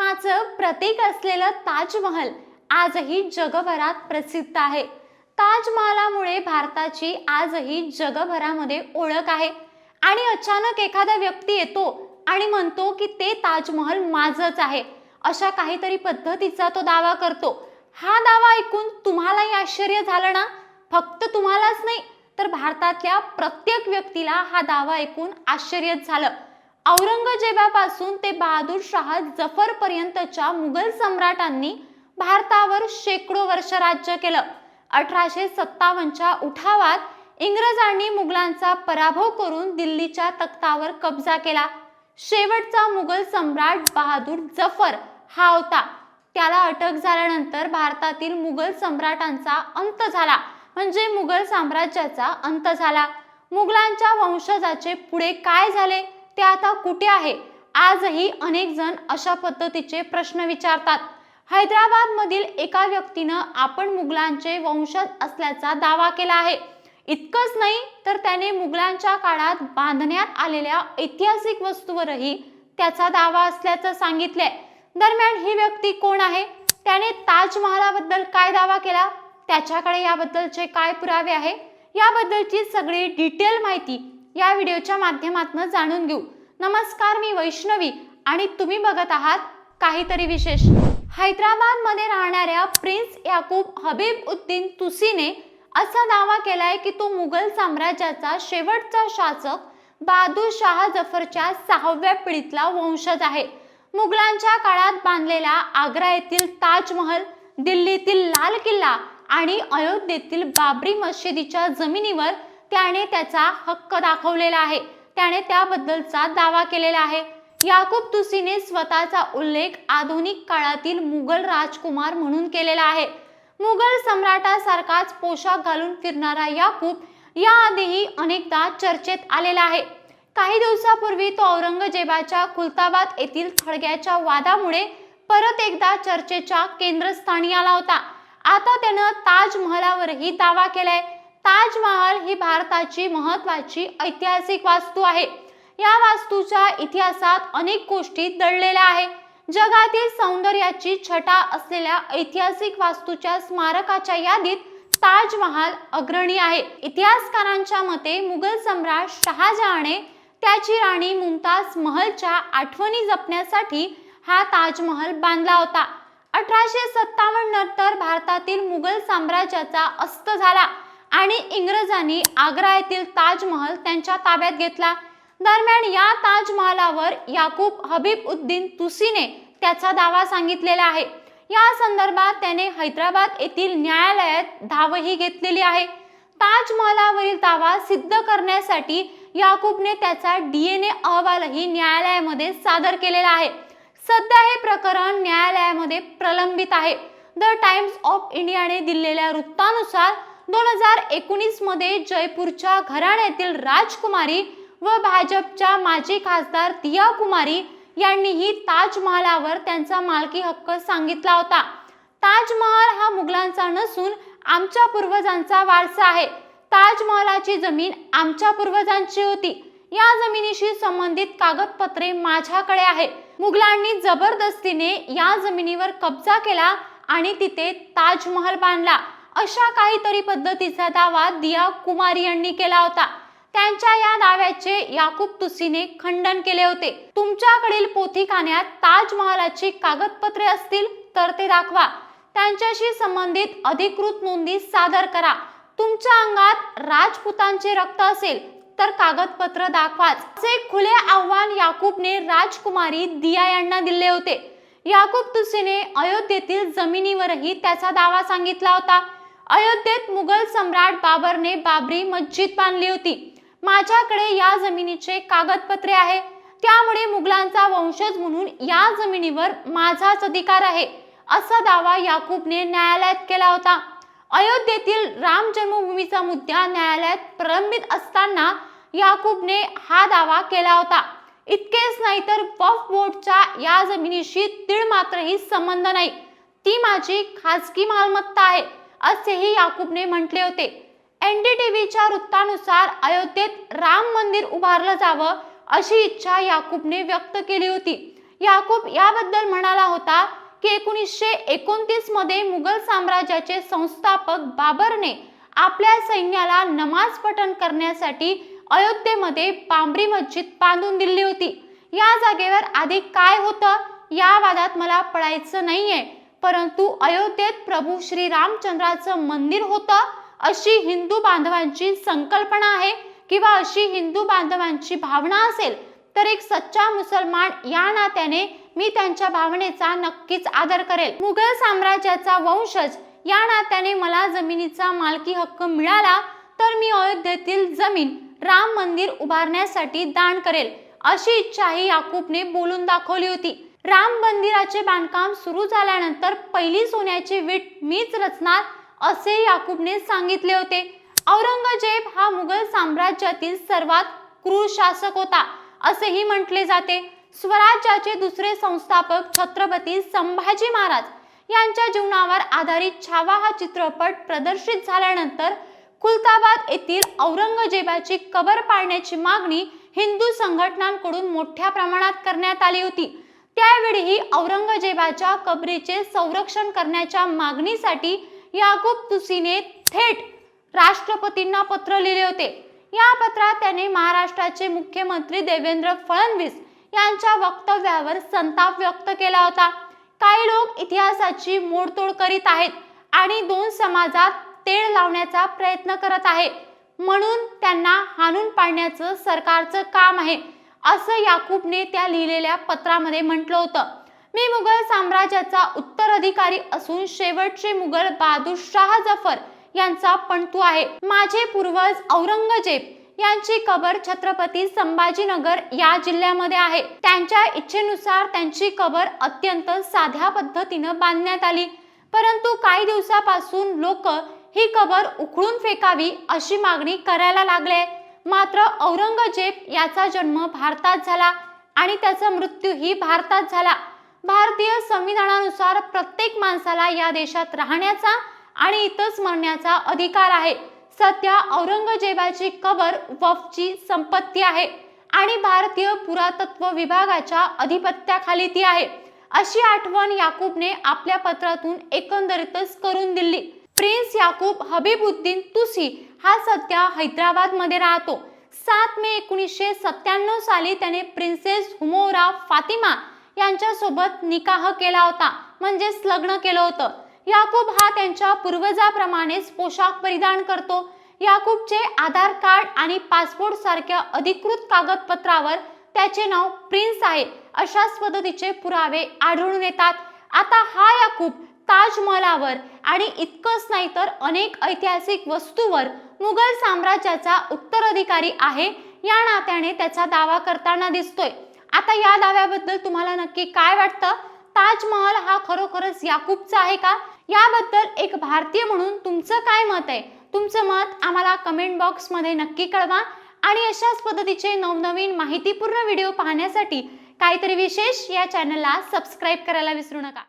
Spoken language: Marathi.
प्रेमाचं प्रतीक असलेलं ताजमहल आजही जगभरात प्रसिद्ध आहे. ताजमहालामुळे भारताची आजही जगभरामध्ये ओळख आहे. आणि अचानक एखादा व्यक्ती येतो आणि म्हणतो की ते ताजमहल माझंच आहे. अशा काहीतरी पद्धतीचा तो दावा करतो. हा दावा ऐकून तुम्हालाही आश्चर्य झालं ना? फक्त तुम्हालाच नाही तर भारतातल्या प्रत्येक व्यक्तीला हा दावा ऐकून आश्चर्यच झालं. औरंगजेबापासून ते बहादूर शाह जफर पर्यंतच्या मुघल सम्राटांनी भारतावर शेकडो वर्ष राज्य केलं. अठराशे सत्तावन्नच्या उठावात इंग्रजांनी मुघलांचा पराभव करून दिल्लीच्या तख्तावर कब्जा केला. शेवटचा मुघल सम्राट बहादूर जफर हा होता. त्याला अटक झाल्यानंतर भारतातील मुघल सम्राटांचा अंत झाला म्हणजे मुघल साम्राज्याचा अंत झाला. मुघलांच्या वंशजाचे पुढे काय झाले? ते आता कुठे आहे? आजही अनेक जण अशा पद्धतीचे प्रश्न विचारतात. हैदराबाद मधील एका व्यक्तीनं आपण मुघलांचे वंशज असल्याचा दावा केला आहे. इतकंच नाही तर त्याने मुघलांच्या काळात बांधण्यात आलेल्या ऐतिहासिक वस्तूवरही त्याचा दावा असल्याचं सांगितले दरम्यान ही व्यक्ती कोण आहे? त्याने ताजमहालाबद्दल काय दावा केला? त्याच्याकडे याबद्दलचे काय पुरावे आहे? याबद्दलची सगळी डिटेल माहिती या व्हिडिओच्या माध्यमातून जाणून घेऊ. नमस्कार मी वैष्णवी आणि तुम्ही बघत आहात काहीतरी विशेष. हैदराबादमध्ये राहणाऱ्या प्रिन्स याकूब हबीब उद्दीन तुसीने असा दावा केलाय की तो मुघल साम्राज्याचा शेवटचा शासक बहादूरशाह जफरच्या सहाव्या पिढीतला वंशज आहे. मुघलांच्या काळात बांधलेला आग्रा येथील ताजमहल दिल्लीतील लाल किल्ला आणि अयोध्येतील बाबरी मशिदीच्या जमिनीवर त्याने त्याचा हक्क दाखवलेला आहे. त्याने त्याबद्दलचा दावा केलेला आहे. याकूब तुसीने स्वतःचा उल्लेख आधुनिक काळातील मुघल राजकुमार म्हणून केलेला आहे. मुघल सम्राटासारखाच पोशाख घालून फिरणारा याकूब याआधीही अनेकदा चर्चेत आलेला आहे. काही दिवसापूर्वी तो औरंगजेबाच्या खुलताबाद येथील थडग्याच्या वादामुळे परत एकदा चर्चेच्या केंद्रस्थानी आला होता. आता त्यानं ताजमहलावरही दावा केलाय. ताजमहाल ही भारताची महत्वाची ऐतिहासिक वास्तू आहे. या वास्तूच्या इतिहासात अनेक गोष्टी दडलेल्या आहे. जगातील सौंदर्याची छटा असलेल्या ऐतिहासिक वास्तूच्या स्मारकाच्या यादीत ताजमहाल अग्रणी आहे. इतिहासकारांच्या मते मुघल सम्राट शहाजहाने त्याची राणी मुमताज महलच्या आठवणी जपण्यासाठी हा ताजमहल बांधला होता. अठराशे सत्तावन्न नंतर भारतातील मुघल साम्राज्याचा अस्त झाला. आणि इंग्रजांनी आग्रा येथील ताजमहल त्यांच्या ताब्यात घेतला. दरम्यान या ताजमहालावर याकूब हबीब उद्दीन तुसीने त्याचा दावा सांगितलेला आहे. या संदर्भात त्याने हैदराबाद येथील न्यायालयात धावही घेतलेली आहे. ताजमहालावरील दावा सिद्ध करण्यासाठी याकूबने त्याचा डी एन ए अहवालही न्यायालयामध्ये सादर केलेला आहे. सध्या हे प्रकरण न्यायालयामध्ये प्रलंबित आहे. द टाइम्स ऑफ इंडियाने दिलेल्या वृत्तानुसार दोन हजार एकोणीसमध्ये जयपूरच्या घराण्यातील राजकुमारी व भाजपच्या माजी खासदार दिया कुमारी यांनीही ताजमहालावर त्यांचा मालकी हक्क सांगितला होता. ताजमहाल हा मुघलांचा नसून आमच्या पूर्वजांचा वारसा आहे. ताजमहालाची जमीन आमच्या पूर्वजांची होती. या जमिनीशी संबंधित कागदपत्रे माझ्याकडे आहे. मुघलांनी जबरदस्तीने या जमिनीवर कब्जा केला आणि तिथे ताजमहल बांधला. अशा काहीतरी पद्धतीचा दावा दिया कुमारी यांनी केला होता. त्यांच्या या दाव्याचे याकूब तुसीने खंडन केले होते. तुमच्याकडील पोथीखान्यात ताजमहालाची कागदपत्रे असतील तर ते दाखवा. त्यांच्याशी संबंधित अधिकृत नोंदी सादर करा. तुमच्या अंगात राजपुतांचे रक्त असेल तर कागदपत्र दाखवाच. असे खुले आव्हान याकूबने राजकुमारी दिया यांना दिले होते. याकूब तुसीने अयोध्येतील जमिनीवरही त्याचा दावा सांगितला होता. अयोध्येत मुघल सम्राट बाबरने बाबरी मस्जिद बांधली होती. माझ्याकडे या जमिनीचे कागदपत्रे आहे. त्यामुळे मुघलांचा वंशज म्हणून या जमिनीवर माझाच अधिकार आहे असा दावा याकूबने न्यायालयात केला होता. अयोध्येतील राम जन्मभूमीचा मुद्दा न्यायालयात प्रलंबित असताना याकूबने हा दावा केला होता. इतकेच नाही तर वफ बोर्डच्या या जमिनीशी तीळ मात्रही संबंध नाही. ती माझी खाजगी मालमत्ता आहे. असेही याकूबने म्हटले होते. एनडीटीव्हीच्या वृत्तानुसार अयोध्येत राम मंदिर उभारलं जावं अशी इच्छा याकूबने व्यक्त केली होती. याकूब याबद्दल म्हणाला होता की एकोणीसशे एकोणतीसमध्ये मुघल साम्राज्याचे संस्थापक बाबरने आपल्या सैन्याला नमाज पठण करण्यासाठी अयोध्येमध्ये पांबरी मस्जिद बांधून दिली होती. या जागेवर आधी काय होतं? या वादात मला पळायचं नाहीये. परंतु अयोध्येत प्रभू श्री रामचंद्राचं मंदिर होतं अशी हिंदू बांधवांची संकल्पना आहे किंवा अशी हिंदू बांधवांची भावना असेल तर एक सच्चा मुसलमान या नात्याने मी त्यांच्या भावनेचा नक्कीच आदर करेल. मुघल साम्राज्याचा वंशज या नात्याने मला जमिनीचा मालकी हक्क मिळाला तर मी अयोध्येतील जमीन राम मंदिर उभारण्यासाठी दान करेल अशी इच्छाही याकूबने बोलून दाखवली होती. राम मंदिराचे बांधकाम सुरू झाल्यानंतर पहिली सोन्याची वीट मीच रचणार असे याकूबने सांगितले होते. औरंगजेब हा मुघल साम्राज्यातील सर्वात क्रूर शासक होता असेही म्हटले जाते. स्वराज्याचे दुसरे संस्थापक छत्रपती संभाजी महाराज यांच्या जीवनावर आधारित छावा हा चित्रपट प्रदर्शित झाल्यानंतर खुलताबाद येथील औरंगजेबाची कबर पाडण्याची मागणी हिंदू संघटनांकडून मोठ्या प्रमाणात करण्यात आली होती. त्यावेळीही औरंगजेबाच्या कबरीचे संरक्षण करण्याच्या मागणीसाठी याकूब तुसीने थेट राष्ट्रपतींना पत्र लिहिले होते. या पत्रात त्याने महाराष्ट्राचे मुख्यमंत्री देवेंद्र फडणवीस यांच्या वक्तव्यावर संताप व्यक्त केला होता. काही लोक इतिहासाची मोडतोड करीत आहेत आणि दोन समाजात तेढ लावण्याचा प्रयत्न करत आहे. म्हणून त्यांना हाणून पाडण्याचं सरकारचं काम आहे. असं याकूबने त्या लिहिलेल्या पत्रामध्ये म्हटलं होतं. मी मुघल साम्राज्याचा उत्तराधिकारी असून शेवटचे मुघल बहादूर शाह जफर यांचा पणतू आहे. माझे पूर्वज औरंगजेब यांची कबर छत्रपती संभाजीनगर या जिल्ह्यामध्ये आहे. त्यांच्या इच्छेनुसार त्यांची कबर अत्यंत साध्या पद्धतीनं बांधण्यात आली. परंतु काही दिवसापासून लोक ही कबर उखळून फेकावी अशी मागणी करायला लागले. मात्र औरंगजेब याचा जन्म भारतात झाला आणि त्याचा मृत्यूही भारतात झाला. भारतीय संविधानानुसार प्रत्येक माणसाला या देशात राहण्याचा आणि इथंच मरण्याचा अधिकार आहे. सध्या औरंगजेबाची कबर वफची संपत्ती आहे आणि भारतीय पुरातत्व विभागाच्या अधिपत्याखाली ती आहे. अशी आठवण याकूबने आपल्या पत्रातून एकंदरीतच करून दिली. प्रिन्स याकूब हबीबुद्दीन तुसी हा सध्या हैदराबादमध्ये राहतो. सात मे एकोणीसशे सत्त्याण्णव साली त्याने प्रिन्सेस हुमोरा फातिमा यांच्यासोबत निकाह केला होता म्हणजेच लग्न केलं होतं. याकूब हा त्यांच्या पूर्वजाप्रमाणेच पोशाख परिधान करतो. याकूबचे आधार कार्ड आणि पासपोर्ट सारख्या अधिकृत कागदपत्रावर त्याचे नाव प्रिन्स आहे अशाच पद्धतीचे पुरावे आढळून येतात. आता हा याकूब ताजमहलावर आणि इतकंच नाही तर अनेक ऐतिहासिक वस्तूवर मुघल साम्राज्याचा उत्तराधिकारी आहे या नात्याने त्याचा दावा करताना दिसतोय. आता या दाव्याबद्दल तुम्हाला नक्की काय वाटतं? ताजमहल हा खरोखरच याकूबचा आहे का? याबद्दल एक भारतीय म्हणून तुमचं काय मत आहे? तुमचं मत आम्हाला कमेंट बॉक्समध्ये नक्की कळवा आणि अशाच पद्धतीचे नवनवीन माहितीपूर्ण व्हिडिओ पाहण्यासाठी काहीतरी विशेष या चॅनलला सबस्क्राईब करायला विसरू नका.